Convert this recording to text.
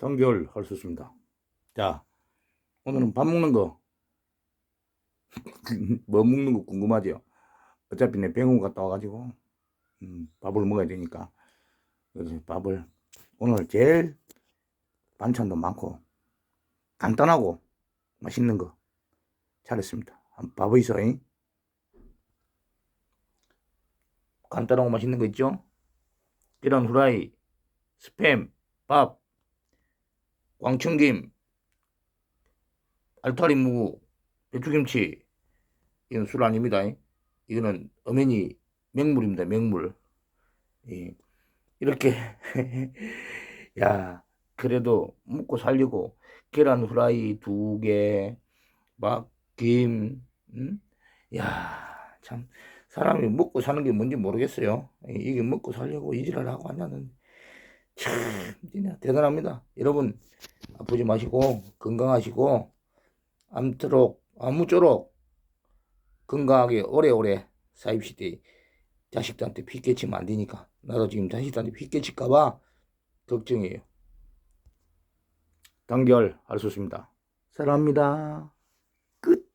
단결 할 수 있습니다. 자, 오늘은 밥 먹는 거. 뭐 먹는 거 궁금하죠? 어차피 내 병원 갔다 와가지고, 음, 밥을 먹어야 되니까. 그래서 밥을, 오늘 제일 반찬도 많고, 간단하고, 맛있는 거 잘했습니다. 한번 봐보이소, 잉? 간단하고 맛있는 거 있죠? 계란 후라이, 스팸, 밥, 광천김, 알타리 무구, 배추김치, 이건 술 아닙니다. 이거는 어머니 맹물입니다. 맹물. 예. 이렇게 야 그래도 먹고 살려고 계란 후라이 두 개, 막 김, 음? 야참 사람이 먹고 사는 게 뭔지 모르겠어요. 예, 이게 먹고 살려고 이지랄 하고 하냐는 참 대단합니다. 여러분 아프지 마시고 건강하시고 아무쪼록 아무쪼록 건강하게 오래오래 사입시대 자식들한테 피 끼치면 안 되니까 나도 지금 자식들한테 피 끼칠까봐 걱정이에요. 단결 할수 있습니다. 사랑합니다. 끝.